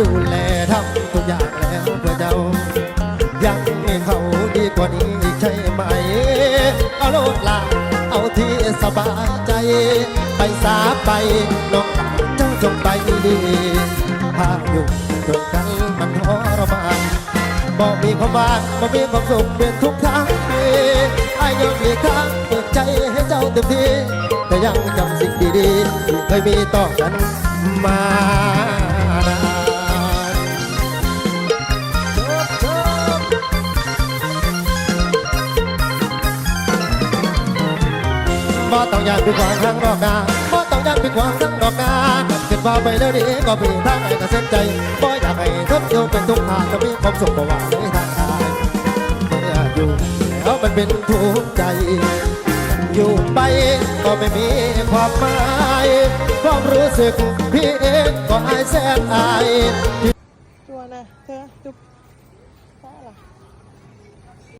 ดูแลทำทุกอย่างแล้วเพื่อเจ้า ยังมีเขาดีกว่านี้อีกใช่ไหม เอาโลดลาเอาที่สบายใจ ไปสาไปน้องเจ้าจงไปดีพาอยู่จนกันมันทรมานบอกมีความหวานบอกมีความสุขเป็นทุกทางปีไอ้ยังมีทางเปิดใจให้เจ้าเต็มที่แต่ยังจำสิ่งดีๆที่เคยมีต่อกันมา บ่ต้องยานผิดหวังทั้งนอกนาบ่ต้องยานผิดหวังทั้งนอกนาคิดว่าไปแล้วดีก็มีทางไหนก็เส้นใจบ่อยากให้ทุกอยู่เป็นทุกทางจะมีความสุขบ่ว่าในทางกายเมื่ออยู่แล้วมันเป็นทุกข์ใจ อยู่ไปก็ไม่มีความหมายความรู้สึกพี่เองก็อายแสนอายตัวนะเธอจุ๊บ